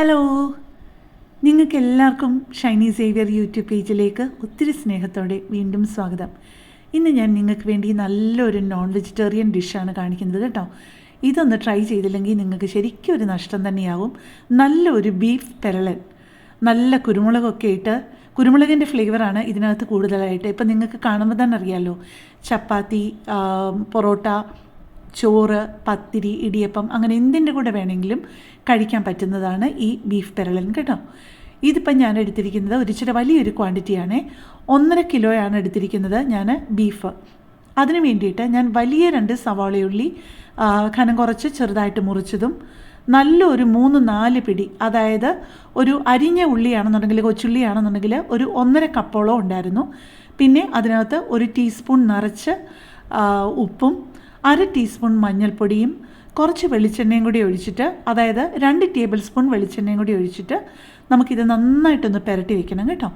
Hello നിങ്ങൾക്ക് എല്ലാവർക്കും Shiny Xavier YouTube പേജിലേക്ക് ഒത്തിരി സ്നേഹത്തോടെ വീണ്ടും സ്വാഗതം. ഇന്ന് ഞാൻ നിങ്ങൾക്ക് വേണ്ടി നല്ലൊരു നോൺ വെജിറ്റേറിയൻ ഡിഷാണ് കാണിക്കുന്നത് കേട്ടോ. ഇതൊന്ന് ട്രൈ ചെയ്തില്ലെങ്കിൽ നിങ്ങൾക്ക് ശരിക്കും ഒരു നഷ്ടം തന്നെയാവും. നല്ലൊരു ബീഫ് പെരളൻ. നല്ല കുരുമുളകൊക്കെ ഇട്ട് കുരുമുളകിന്റെ ഫ്ലേവറാണ് ഇതിനകത്ത് കൂടുതലായിട്ട്. ഇപ്പം നിങ്ങൾക്ക് കാണുമ്പോൾ തന്നെ അറിയാമല്ലോ ചപ്പാത്തി പൊറോട്ട ചോറ് പത്തിരി ഇടിയപ്പം അങ്ങനെ എന്തിന്റെ കൂടെ വേണമെങ്കിലും കഴിക്കാൻ പറ്റുന്നതാണ് ഈ ബീഫ് പെരളൻ കേട്ടോ. ഇതിപ്പം ഞാൻ എടുത്തിരിക്കുന്നത് ഒരിച്ചിരി വലിയൊരു ക്വാണ്ടിറ്റിയാണ്. ഒന്നര കിലോയാണ് എടുത്തിരിക്കുന്നത് ഞാൻ ബീഫ്. അതിന് വേണ്ടിയിട്ട് ഞാൻ വലിയ രണ്ട് സവാളയുള്ളി ഖനം കുറച്ച് ചെറുതായിട്ട് മുറിച്ചതും നല്ലൊരു മൂന്ന് നാല് പിടി അതായത് ഒരു അരിഞ്ഞ ഉള്ളിയാണെന്നുണ്ടെങ്കിൽ കൊച്ചുള്ളിയാണെന്നുണ്ടെങ്കിൽ ഒരു ഒന്നര കപ്പോളം ഉണ്ടായിരുന്നു. പിന്നെ അതിനകത്ത് ഒരു ടീസ്പൂൺ നിറച്ച് ഉപ്പും അര ടീസ്പൂൺ മഞ്ഞൾപ്പൊടിയും കുറച്ച് വെളിച്ചെണ്ണയും കൂടി ഒഴിച്ചിട്ട് അതായത് രണ്ട് ടേബിൾ സ്പൂൺ വെളിച്ചെണ്ണയും കൂടി ഒഴിച്ചിട്ട് നമുക്കിത് നന്നായിട്ടൊന്ന് പുരട്ടി വെക്കണം കേട്ടോ.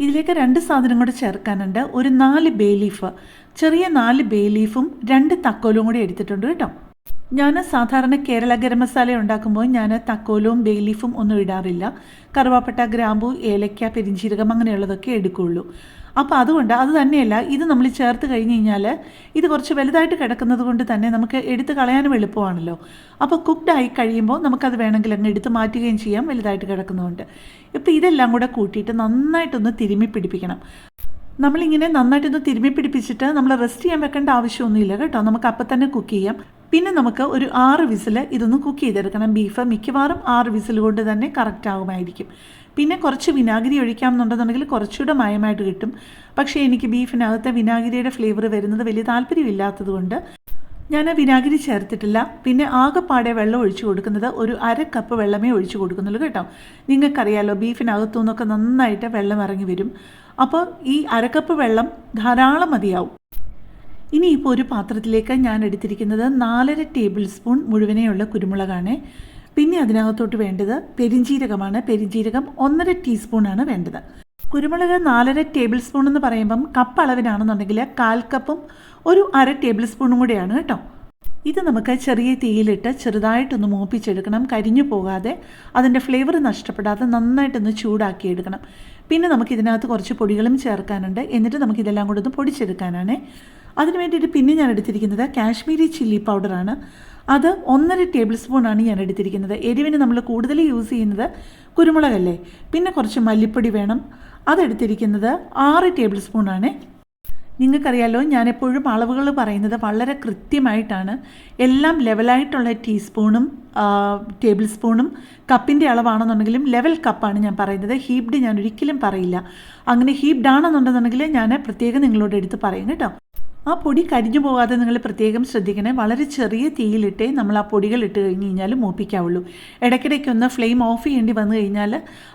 ഇതിലേക്ക് രണ്ട് സാധനം കൂടി ചേർക്കാനുണ്ട്. ഒരു നാല് ബേ ലീഫ് ചെറിയ നാല് ബേ ലീഫും രണ്ട് തക്കോലും കൂടി എടുത്തിട്ടുണ്ട് കേട്ടോ. ഞാൻ സാധാരണ കേരള ഗരം മസാല ഉണ്ടാക്കുമ്പോൾ ഞാൻ തക്കോലവും ബേ ലീഫും ഒന്നും ഇടാറില്ല. കറുവാപ്പട്ട ഗ്രാമ്പു ഏലക്ക പെരിഞ്ചീരകം അങ്ങനെയുള്ളതൊക്കെ എടുക്കുകയുള്ളൂ അപ്പോൾ അതുകൊണ്ട് അത് തന്നെയല്ല ഇത് നമ്മൾ ചേർത്ത് കഴിഞ്ഞ് കഴിഞ്ഞാൽ ഇത് കുറച്ച് വലുതായിട്ട് കിടക്കുന്നത് കൊണ്ട് തന്നെ നമുക്ക് എടുത്ത് കളയാനും എളുപ്പമാണല്ലോ. അപ്പോൾ കുക്ക്ഡ് ആയി കഴിയുമ്പോൾ നമുക്കത് വേണമെങ്കിൽ അങ്ങ് എടുത്ത് മാറ്റുകയും ചെയ്യാം വലുതായിട്ട് കിടക്കുന്നതുകൊണ്ട് ഇപ്പോൾ ഇതെല്ലാം കൂടെ കൂട്ടിയിട്ട് നന്നായിട്ടൊന്ന് തിരുമ്മി പിടിപ്പിക്കണം. നമ്മളിങ്ങനെ നന്നായിട്ടൊന്ന് തിരുമ്മി പിടിപ്പിച്ചിട്ട് നമ്മൾ റെസ്റ്റ് ചെയ്യാൻ വെക്കേണ്ട ആവശ്യമൊന്നുമില്ല കേട്ടോ. നമുക്ക് അപ്പം തന്നെ കുക്ക് ചെയ്യാം. പിന്നെ നമുക്ക് ഒരു ആറ് വിസിൽ ഇതൊന്ന് കുക്ക് ചെയ്തെടുക്കണം. ബീഫ് മിക്കവാറും ആറ് വിസിൽ കൊണ്ട് തന്നെ കറക്റ്റ് ആകുമായിരിക്കും പിന്നെ കുറച്ച് വിനാഗിരി ഒഴിക്കാം എന്നുണ്ടെന്നുണ്ടെങ്കിൽ കുറച്ചുകൂടെ മയമായിട്ട് കിട്ടും. പക്ഷേ എനിക്ക് ബീഫിനകത്തെ വിനാഗിരിയുടെ ഫ്ലേവർ വരുന്നത് വലിയ താല്പര്യമില്ലാത്തത് കൊണ്ട് ഞാൻ വിനാഗിരി ചേർത്തിട്ടില്ല. പിന്നെ ആകെപ്പാടെ വെള്ളം ഒഴിച്ചു കൊടുക്കുന്നത് ഒരു അര കപ്പ് വെള്ളമേ ഒഴിച്ചു കൊടുക്കുന്നുള്ളൂ കേട്ടോ. നിങ്ങൾക്കറിയാലോ ബീഫിനകത്തു നിന്നൊക്കെ നന്നായിട്ട് വെള്ളം ഇറങ്ങി വരും. അപ്പോൾ ഈ അരക്കപ്പ് വെള്ളം ധാരാളം മതിയാവും. ഇനി ഇപ്പോൾ ഒരു പാത്രത്തിലേക്ക് ഞാൻ എടുത്തിരിക്കുന്നത് നാലര ടേബിൾ സ്പൂൺ മുഴുവനെയുള്ള കുരുമുളകാണ്. പിന്നെ അതിനകത്തോട്ട് വേണ്ടത് പെരിഞ്ജീരകമാണ്. പെരിഞ്ജീരകം ഒന്നര ടീസ്പൂണാണ് വേണ്ടത്. കുരുമുളക് നാലര ടേബിൾ സ്പൂൺ എന്ന് പറയുമ്പം കപ്പ് അളവിനാണെന്നുണ്ടെങ്കിൽ കാൽ കപ്പും ഒരു അര ടേബിൾ സ്പൂണും കൂടെയാണ് കേട്ടോ. ഇത് നമുക്ക് ചെറിയ തീയിലിട്ട് ചെറുതായിട്ടൊന്ന് മൂപ്പിച്ചെടുക്കണം. കരിഞ്ഞു പോകാതെ അതിന്റെ ഫ്ലേവർ നഷ്ടപ്പെടാതെ നന്നായിട്ടൊന്ന് ചൂടാക്കി എടുക്കണം പിന്നെ നമുക്ക് ഇതിനകത്ത് കുറച്ച് പൊടികളും ചേർക്കാനുണ്ട്. എന്നിട്ട് നമുക്ക് ഇതെല്ലാം കൂടെ ഒന്ന് പൊടിച്ചെടുക്കാനാണ്. അതിന് വേണ്ടിയിട്ട് പിന്നെ ഞാൻ എടുത്തിരിക്കുന്നത് കാശ്മീരി ചില്ലി പൗഡറാണ്. അത് ഒന്നര ടേബിൾ സ്പൂണാണ് ഞാൻ എടുത്തിരിക്കുന്നത്. എരിവിന് നമ്മൾ കൂടുതൽ യൂസ് ചെയ്യുന്നത് കുരുമുളകല്ലേ? പിന്നെ കുറച്ച് മല്ലിപ്പൊടി വേണം. അതെടുത്തിരിക്കുന്നത് ആറ് ടേബിൾ സ്പൂണാണ്. നിങ്ങൾക്കറിയാലോ ഞാനെപ്പോഴും അളവുകൾ പറയുന്നത് വളരെ കൃത്യമായിട്ടാണ്. എല്ലാം ലെവലായിട്ടുള്ള ടീസ്പൂണും ടേബിൾ സ്പൂണും കപ്പിന്റെ അളവാണെന്നുണ്ടെങ്കിലും ലെവൽ കപ്പാണ് ഞാൻ പറയുന്നത്. ഹീപ്ഡ് ഞാൻ ഒരിക്കലും പറയില്ല. അങ്ങനെ ഹീപ്ഡ് ആണെന്നുണ്ടെന്നുണ്ടെങ്കിൽ ഞാൻ പ്രത്യേകം നിങ്ങളോട് എടുത്ത് പറയും കേട്ടോ. ആ പൊടി കരിഞ്ഞു പോകാതെ നിങ്ങൾ പ്രത്യേകം ശ്രദ്ധിക്കണേ. വളരെ ചെറിയ തീയിലിട്ടേ നമ്മൾ ആ പൊടികൾ ഇട്ട് കഴിഞ്ഞ് കഴിഞ്ഞാൽ മൂപ്പിക്കാവുള്ളൂ. ഇടയ്ക്കിടയ്ക്കൊന്ന് ഫ്ലെയിം ഓഫ് ചെയ്യേണ്ടി വന്നു കഴിഞ്ഞാൽ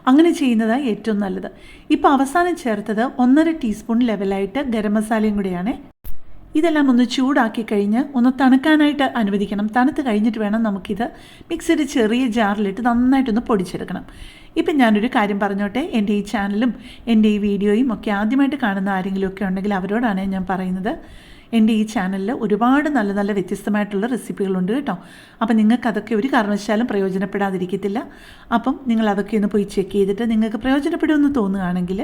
അങ്ങനെ ചെയ്യുന്നതാണ് ഏറ്റവും നല്ലത്. ഇപ്പോൾ അവസാനം ചേർത്തത് ഒന്നര ടീസ്പൂൺ ലെവലായിട്ട് ഗരം മസാലയും കൂടിയാണ്. ഇതെല്ലാം ഒന്ന് ചൂടാക്കി കഴിഞ്ഞ് ഒന്ന് തണുക്കാനായിട്ട് അനുവദിക്കണം. തണുത്ത് കഴിഞ്ഞിട്ട് വേണം നമുക്കിത് മിക്സിയുടെ ചെറിയ ജാറിലിട്ട് നന്നായിട്ടൊന്ന് പൊടിച്ചെടുക്കണം. ഇപ്പം ഞാനൊരു കാര്യം പറഞ്ഞോട്ടെ. എന്റെ ഈ ചാനലും എന്റെ ഈ വീഡിയോയും ഒക്കെ ആദ്യമായിട്ട് കാണുന്ന ആരെങ്കിലുമൊക്കെ ഉണ്ടെങ്കിൽ അവരോടാണ് ഞാൻ പറയുന്നത്. എന്റെ ഈ ചാനലിൽ ഒരുപാട് നല്ല നല്ല വ്യത്യസ്തമായിട്ടുള്ള റെസിപ്പികളുണ്ട് കേട്ടോ. അപ്പം നിങ്ങൾക്ക് അതൊക്കെ ഒരു കാരണവശാലും പ്രയോജനപ്പെടാതിരിക്കത്തില്ല. അപ്പം നിങ്ങൾ അതൊക്കെ ഒന്ന് പോയി ചെക്ക് ചെയ്തിട്ട് നിങ്ങൾക്ക് പ്രയോജനപ്പെടുമെന്ന് തോന്നുകയാണെങ്കിൽ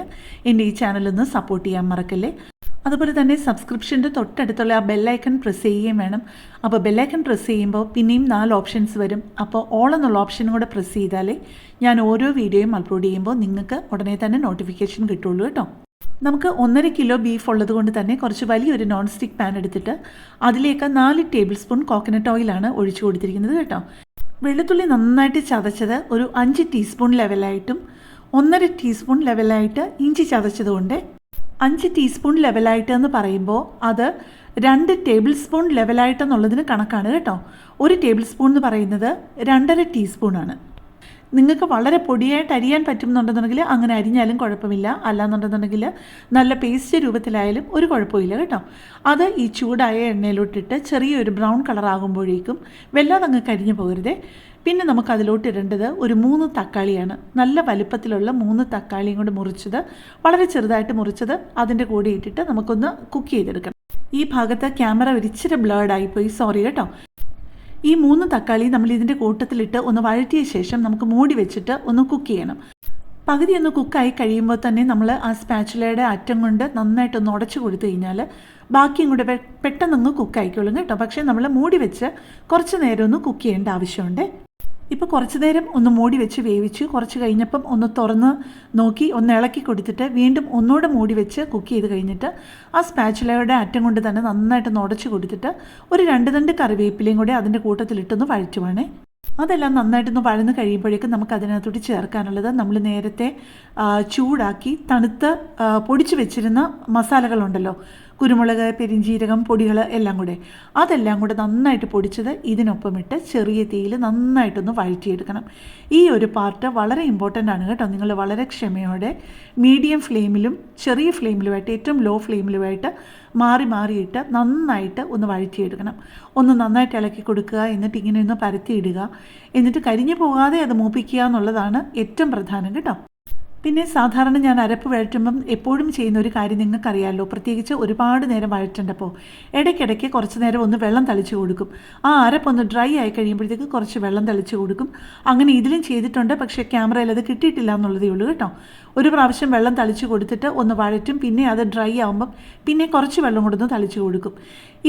എന്റെ ഈ ചാനലൊന്ന് സപ്പോർട്ട് ചെയ്യാൻ മറക്കല്ലേ? അതുപോലെ തന്നെ സബ്സ്ക്രിപ്ഷന്റെ തൊട്ടടുത്തുള്ള ആ ബെല്ലൈക്കൺ പ്രസ് ചെയ്യുകയും വേണം. അപ്പോൾ ബെല്ലൈക്കൺ പ്രസ് ചെയ്യുമ്പോൾ പിന്നെയും നാല് ഓപ്ഷൻസ് വരും. അപ്പോൾ ഓൾ എന്നുള്ള ഓപ്ഷനും കൂടെ പ്രസ് ചെയ്താലേ ഞാൻ ഓരോ വീഡിയോയും അപ്ലോഡ് ചെയ്യുമ്പോൾ നിങ്ങൾക്ക് ഉടനെ തന്നെ നോട്ടിഫിക്കേഷൻ കിട്ടുള്ളൂ കേട്ടോ. നമുക്ക് ഒന്നര കിലോ ബീഫ് ഉള്ളത് കൊണ്ട് തന്നെ കുറച്ച് വലിയൊരു നോൺ സ്റ്റിക്ക് പാൻ എടുത്തിട്ട് അതിലേക്ക് നാല് ടേബിൾ സ്പൂൺ കോക്കനട്ട് ഓയിലാണ് ഒഴിച്ചു കൊടുത്തിരിക്കുന്നത് കേട്ടോ. വെളുത്തുള്ളി നന്നായിട്ട് ചതച്ചത് ഒരു അഞ്ച് ടീസ്പൂൺ ലെവലായിട്ടും ഒന്നര ടീസ്പൂൺ ലെവലായിട്ട് ഇഞ്ചി ചതച്ചതുകൊണ്ട് അഞ്ച് ടീസ്പൂൺ ലെവലായിട്ട് എന്ന് പറയുമ്പോൾ അത് രണ്ട് ടേബിൾ സ്പൂൺ ലെവലായിട്ടെന്നുള്ളതിന് കണക്കാണ് കേട്ടോ. ഒരു ടേബിൾ സ്പൂൺ എന്ന് പറയുന്നത് രണ്ടര ടീസ്പൂണാണ് നിങ്ങൾക്ക് വളരെ പൊടിയായിട്ട് അരിയാൻ പറ്റുന്നുണ്ടെന്നുണ്ടെങ്കിൽ അങ്ങനെ അരിഞ്ഞാലും കുഴപ്പമില്ല. അല്ലാന്നുണ്ടെന്നുണ്ടെങ്കിൽ നല്ല പേസ്റ്റ് രൂപത്തിലായാലും ഒരു കുഴപ്പമില്ല കേട്ടോ. അത് ഈ ചൂടായ എണ്ണയിലോട്ടിട്ട് ചെറിയൊരു ബ്രൗൺ കളറാകുമ്പോഴേക്കും വല്ലാതെ അങ്ങ് കരിഞ്ഞു പോകരുതേ. പിന്നെ നമുക്ക് അതിലോട്ട് ഇടേണ്ടത് ഒരു മൂന്ന് തക്കാളിയാണ്. നല്ല വലിപ്പത്തിലുള്ള മൂന്ന് തക്കാളിയും കൊണ്ട് മുറിച്ചത്. വളരെ ചെറുതായിട്ട് മുറിച്ചത്. അതിന്റെ കൂടെ ഇട്ടിട്ട് നമുക്കൊന്ന് കുക്ക് ചെയ്തെടുക്കണം. ഈ ഭാഗത്ത് ക്യാമറ ഒരിച്ചിരി ബ്ലേഡ് ആയിപ്പോയി സോറി കേട്ടോ. ഈ മൂന്ന് തക്കാളി നമ്മൾ ഇതിന്റെ കൂട്ടത്തിലിട്ട് ഒന്ന് വഴറ്റിയ ശേഷം നമുക്ക് മൂടി വെച്ചിട്ട് ഒന്ന് കുക്ക് ചെയ്യണം. പകുതി ഒന്ന് കുക്കായി കഴിയുമ്പോൾ തന്നെ നമ്മൾ ആ സ്പാച്ചുലയുടെ അറ്റം കൊണ്ട് നന്നായിട്ടൊന്ന് ഉടച്ചു കൊടുത്തു കഴിഞ്ഞാൽ ബാക്കിയും കൂടെ പെട്ടെന്നൊന്ന് കുക്കായിക്കോളും കേട്ടോ. പക്ഷേ നമ്മൾ മൂടി വെച്ച് കുറച്ച് നേരം ഒന്ന് കുക്ക് ചെയ്യേണ്ട ആവശ്യമുണ്ട്. ഇപ്പോൾ കുറച്ച് നേരം ഒന്ന് മൂടി വെച്ച് വേവിച്ച്. കുറച്ച് കഴിഞ്ഞപ്പം ഒന്ന് തുറന്ന് നോക്കി ഒന്ന് ഇളക്കി കൊടുത്തിട്ട് വീണ്ടും ഒന്നുകൂടെ മൂടി വെച്ച് കുക്ക് ചെയ്ത് കഴിഞ്ഞിട്ട് ആ സ്പാച്ചുലയുടെ അറ്റം കൊണ്ട് തന്നെ നന്നായിട്ടൊന്ന് ഉടച്ച് കൊടുത്തിട്ട് ഒരു രണ്ട് രണ്ട് കറിവേപ്പിലയും കൂടെ അതിന്റെ കൂട്ടത്തിലിട്ടൊന്ന് വഴറ്റുവാണേ. അതെല്ലാം നന്നായിട്ടൊന്ന് വഴന്ന് കഴിയുമ്പോഴേക്കും നമുക്ക് അതിനകത്തോട്ട് ചേർക്കാനുള്ളത് നമ്മൾ നേരത്തെ ചൂടാക്കി തണുത്ത് പൊടിച്ചു വെച്ചിരുന്ന മസാലകളുണ്ടല്ലോ. കുരുമുളക് പെരിഞ്ചീരകം പൊടികൾ എല്ലാം കൂടെ. അതെല്ലാം കൂടെ നന്നായിട്ട് പൊടിച്ചത് ഇതിനൊപ്പം ഇട്ട് ചെറിയ തീയിൽ നന്നായിട്ടൊന്ന് വഴറ്റിയെടുക്കണം. ഈ ഒരു പാർട്ട് വളരെ ഇമ്പോർട്ടന്റ് ആണ് കേട്ടോ. നിങ്ങൾ വളരെ ക്ഷമയോടെ മീഡിയം ഫ്ലെയിമിലും ചെറിയ ഫ്ലെയിമിലുമായിട്ട് ഏറ്റവും ലോ ഫ്ലെയിമിലുമായിട്ട് മാറി മാറിയിട്ട് നന്നായിട്ട് ഒന്ന് വഴറ്റിയെടുക്കണം. ഒന്ന് നന്നായിട്ട് ഇളക്കി കൊടുക്കുക എന്നിട്ട് ഇങ്ങനെ ഒന്ന് പരത്തിയിടുക. എന്നിട്ട് കരിഞ്ഞു പോകാതെ അത് മൂപ്പിക്കുക എന്നുള്ളതാണ് ഏറ്റവും പ്രധാനം കേട്ടോ. പിന്നെ സാധാരണ ഞാൻ അരപ്പ് വഴറ്റുമ്പം എപ്പോഴും ചെയ്യുന്ന ഒരു കാര്യം നിങ്ങൾക്കറിയാമല്ലോ പ്രത്യേകിച്ച് ഒരുപാട് നേരം വഴറ്റേണ്ടപ്പോൾ ഇടയ്ക്കിടയ്ക്ക് കുറച്ച് നേരം ഒന്ന് വെള്ളം തളിച്ച് കൊടുക്കും. ആ അരപ്പൊന്ന് ഡ്രൈ ആയി കഴിയുമ്പോഴത്തേക്ക് കുറച്ച് വെള്ളം തളിച്ച് കൊടുക്കും. അങ്ങനെ ഇതിലും ചെയ്തിട്ടുണ്ട്. പക്ഷേ ക്യാമറയിൽ അത് കിട്ടിയിട്ടില്ല എന്നുള്ളതേ ഉള്ളൂ കേട്ടോ. ഒരു പ്രാവശ്യം വെള്ളം തളിച്ച് കൊടുത്തിട്ട് ഒന്ന് വഴറ്റും. പിന്നെ അത് ഡ്രൈ ആകുമ്പം പിന്നെ കുറച്ച് വെള്ളം കൊടുത്ത് തളിച്ചു കൊടുക്കും.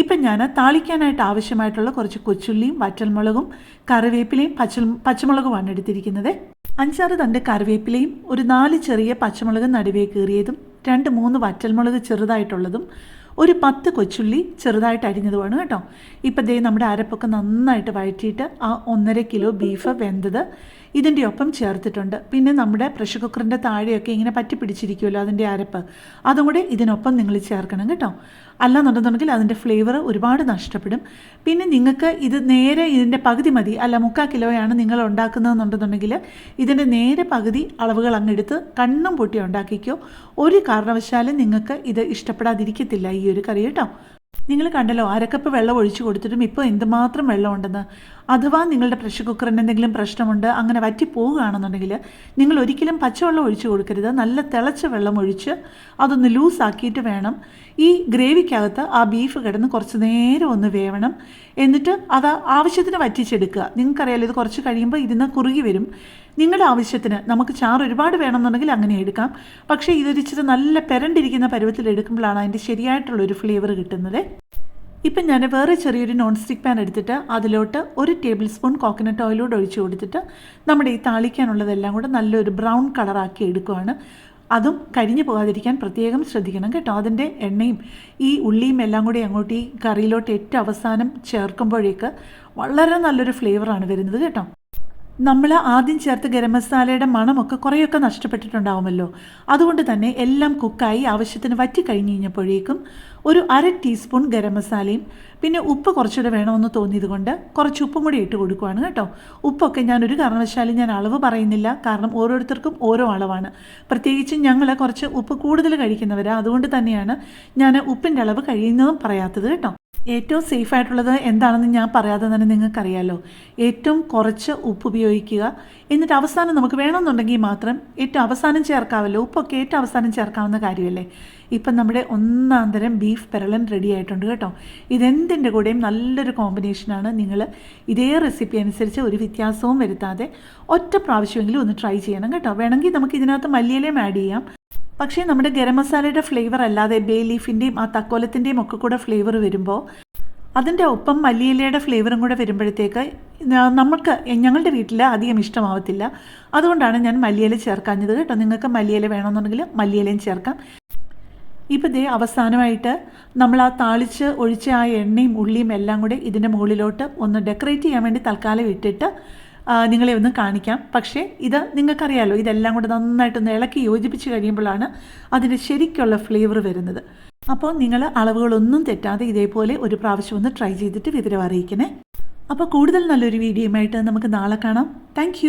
ഇപ്പം ഞാൻ താളിക്കാനായിട്ട് ആവശ്യമായിട്ടുള്ള കുറച്ച് കൊച്ചുള്ളിയും വറ്റൽമുളകും കറിവേപ്പിലയും പച്ച പച്ചമുളകുമാണ് എടുത്തിരിക്കുന്നത്. അഞ്ചാറ് തണ്ട് കറിവേപ്പിലയും ഒരു നാല് ചെറിയ പച്ചമുളക് നടുവേ കീറിയതും രണ്ട് മൂന്ന് വറ്റൽമുളക് ചെറുതായിട്ടുള്ളതും ഒരു പത്ത് കൊച്ചുള്ളി ചെറുതായിട്ട് അരിഞ്ഞതുമാണ് കേട്ടോ. ഇപ്പം ദേ നമ്മുടെ അരപ്പൊക്കെ നന്നായിട്ട് വഴറ്റിയിട്ട് ആ ഒന്നര കിലോ ബീഫ് വെന്തത്. ഇതിന്റെ ഒപ്പം ചേർത്തിട്ടുണ്ട്. പിന്നെ നമ്മുടെ പ്രഷർ കുക്കറിന്റെ താഴെയൊക്കെ ഇങ്ങനെ പറ്റി പിടിച്ചിരിക്കുമല്ലോ അതിന്റെ അരപ്പ്. അതും കൂടെ ഇതിനൊപ്പം നിങ്ങൾ ചേർക്കണം കേട്ടോ. അല്ലാന്നുണ്ടെന്നുണ്ടെങ്കിൽ അതിന്റെ ഫ്ലേവർ ഒരുപാട് നഷ്ടപ്പെടും. പിന്നെ നിങ്ങൾക്ക് ഇത് നേരെ ഇതിന്റെ പകുതി മതി. അല്ല മുക്കാൽ കിലോയാണ് നിങ്ങൾ ഉണ്ടാക്കുന്നതെന്നുണ്ടെന്നുണ്ടെങ്കിൽ ഇതിന്റെ നേരെ പകുതി അളവുകൾ അങ്ങെടുത്ത് കണ്ണും പൊട്ടി ഉണ്ടാക്കിക്കോ. ഒരു കാരണവശാലും നിങ്ങൾക്ക് ഇത് ഇഷ്ടപ്പെടാതിരിക്കത്തില്ല ഈ ഒരു കറി കേട്ടോ. നിങ്ങൾ കണ്ടല്ലോ അരക്കപ്പ് വെള്ളം ഒഴിച്ചു കൊടുത്തിട്ടും ഇപ്പോൾ എന്തുമാത്രം വെള്ളമുണ്ടെന്ന്. അഥവാ നിങ്ങളുടെ പ്രഷർ കുക്കറിന് എന്തെങ്കിലും പ്രശ്നമുണ്ട് അങ്ങനെ വറ്റി പോവുകയാണെന്നുണ്ടെങ്കിൽ നിങ്ങൾ ഒരിക്കലും പച്ചവെള്ളം ഒഴിച്ചു കൊടുക്കരുത്. നല്ല തിളച്ച വെള്ളം ഒഴിച്ച് അതൊന്ന് ലൂസാക്കിയിട്ട് വേണം. ഈ ഗ്രേവിക്കകത്ത് ആ ബീഫ് കിടന്ന് കുറച്ച് നേരം ഒന്ന് വേവണം. എന്നിട്ട് അത് ആവശ്യത്തിന് വറ്റിച്ചെടുക്കുക. നിങ്ങൾക്കറിയാലോ ഇത് കുറച്ച് കഴിയുമ്പോൾ ഇതിന്ന് കുറുകി വരും. നിങ്ങളുടെ ആവശ്യത്തിന് നമുക്ക് ചാറ് ഒരുപാട് വേണമെന്നുണ്ടെങ്കിൽ അങ്ങനെ എടുക്കാം. പക്ഷേ ഇതൊരിച്ചിരി നല്ല പെരണ്ടിരിക്കുന്ന പരുവത്തിൽ എടുക്കുമ്പോഴാണ് അതിന്റെ ശരിയായിട്ടുള്ളൊരു ഫ്ലേവർ കിട്ടുന്നത്. ഇപ്പം ഞാൻ വേറെ ചെറിയൊരു നോൺ സ്റ്റിക്ക് പാൻ എടുത്തിട്ട് അതിലോട്ട് ഒരു ടേബിൾ സ്പൂൺ കോക്കനട്ട് ഓയിലൂടെ ഒഴിച്ച് കൊടുത്തിട്ട് നമ്മുടെ ഈ താളിക്കാനുള്ളതെല്ലാം കൂടെ നല്ലൊരു ബ്രൗൺ കളറാക്കി എടുക്കുവാണ്. അതും കരിഞ്ഞു പോകാതിരിക്കാൻ പ്രത്യേകം ശ്രദ്ധിക്കണം കേട്ടോ. അതിന്റെ എണ്ണയും ഈ ഉള്ളിയും എല്ലാം കൂടി അങ്ങോട്ട് ഈ കറിയിലോട്ട് ഏറ്റവും അവസാനം ചേർക്കുമ്പോഴേക്ക് വളരെ നല്ലൊരു ഫ്ലേവറാണ് വരുന്നത് കേട്ടോ. നമ്മൾ ആദ്യം ചേർത്ത് ഗരം മസാലയുടെ മണമൊക്കെ കുറേയൊക്കെ നഷ്ടപ്പെട്ടിട്ടുണ്ടാവുമല്ലോ. അതുകൊണ്ട് തന്നെ എല്ലാം കുക്കായി ആവശ്യത്തിന് വറ്റി കഴിഞ്ഞ് കഴിഞ്ഞപ്പോഴേക്കും ഒരു അര ടീസ്പൂൺ ഗരം മസാലയും പിന്നെ ഉപ്പ് കുറച്ചുകൂടെ വേണമെന്ന് തോന്നിയത് കൊണ്ട് കുറച്ച് ഉപ്പും കൂടി ഇട്ട് കൊടുക്കുവാണ് കേട്ടോ. ഉപ്പൊക്കെ ഞാൻ ഒരു കാരണവശാലും ഞാൻ അളവ് പറയുന്നില്ല കാരണം ഓരോരുത്തർക്കും ഓരോ അളവാണ്. പ്രത്യേകിച്ച് ഞങ്ങൾ കുറച്ച് ഉപ്പ് കൂടുതൽ കഴിക്കുന്നവരാണ് അതുകൊണ്ട് തന്നെയാണ് ഞാൻ ഉപ്പിന്റെ അളവ് കഴിയുന്നതും പറയാത്തത് കേട്ടോ. ഏറ്റവും സേഫ് ആയിട്ടുള്ളത് എന്താണെന്ന് ഞാൻ പറയാതെ തന്നെ നിങ്ങൾക്കറിയാലോ. ഏറ്റവും കുറച്ച് ഉപ്പ് ഉപയോഗിക്കുക. എന്നിട്ട് അവസാനം നമുക്ക് വേണമെന്നുണ്ടെങ്കിൽ മാത്രം ഏറ്റവും അവസാനം ചേർക്കാമല്ലോ ഉപ്പൊക്കെ ഏറ്റവും അവസാനം ചേർക്കാവുന്ന കാര്യമല്ലേ? ഇപ്പം നമ്മുടെ ഒന്നാം തരം ബീഫ് പെരളൻ റെഡി ആയിട്ടുണ്ട് കേട്ടോ. ഇതെന്തിന്റെ കൂടെയും നല്ലൊരു കോമ്പിനേഷനാണ് നിങ്ങൾ ഇതേ റെസിപ്പി അനുസരിച്ച് ഒരു വ്യത്യാസവും വരുത്താതെ ഒറ്റ പ്രാവശ്യമെങ്കിലും ഒന്ന് ട്രൈ ചെയ്യണം കേട്ടോ. വേണമെങ്കിൽ നമുക്ക് ഇതിനകത്ത് മല്ലിയിലയും ആഡ് ചെയ്യാം. പക്ഷേ നമ്മുടെ ഗരം മസാലയുടെ ഫ്ലേവർ അല്ലാതെ ബേ ലീഫിന്റെയും ആ തക്കോലത്തിന്റെയും ഒക്കെ കൂടെ ഫ്ലേവർ വരുമ്പോൾ അതിന്റെ ഒപ്പം മല്ലിയിലയുടെ ഫ്ലേവറും കൂടെ വരുമ്പോഴത്തേക്ക് നമുക്ക് ഞങ്ങളുടെ വീട്ടിൽ അധികം ഇഷ്ടമാവത്തില്ല. അതുകൊണ്ടാണ് ഞാൻ മല്ലിയില ചേർക്കാഞ്ഞത് കേട്ടോ. നിങ്ങൾക്ക് മല്ലിയില വേണമെന്നുണ്ടെങ്കിൽ മല്ലിയിലയും ചേർക്കാം. ഇപ്പോൾ ദേ അവസാനമായിട്ട് നമ്മൾ ആ താളിച്ച് ഒഴിച്ച ആ എണ്ണയും ഉള്ളിയും എല്ലാം കൂടെ ഇതിന്റെ മുകളിലോട്ട് ഒന്ന് ഡെക്കറേറ്റ് ചെയ്യാൻ വേണ്ടി തൽക്കാലം ഇട്ടിട്ട് നിങ്ങളെ ഒന്ന് കാണിക്കാം. പക്ഷേ ഇത് നിങ്ങൾക്കറിയാലോ ഇതെല്ലാം കൂടെ നന്നായിട്ടൊന്ന് ഇളക്കി യോജിപ്പിച്ച് കഴിയുമ്പോഴാണ് അതിന്റെ ശരിക്കുള്ള ഫ്ലേവർ വരുന്നത്. അപ്പോൾ നിങ്ങൾ അളവുകളൊന്നും തെറ്റാതെ ഇതേപോലെ ഒരു പ്രാവശ്യം ഒന്ന് ട്രൈ ചെയ്തിട്ട് വിവരം അറിയിക്കണേ. അപ്പോൾ കൂടുതൽ നല്ലൊരു വീഡിയോയുമായിട്ട് നമുക്ക് നാളെ കാണാം. താങ്ക്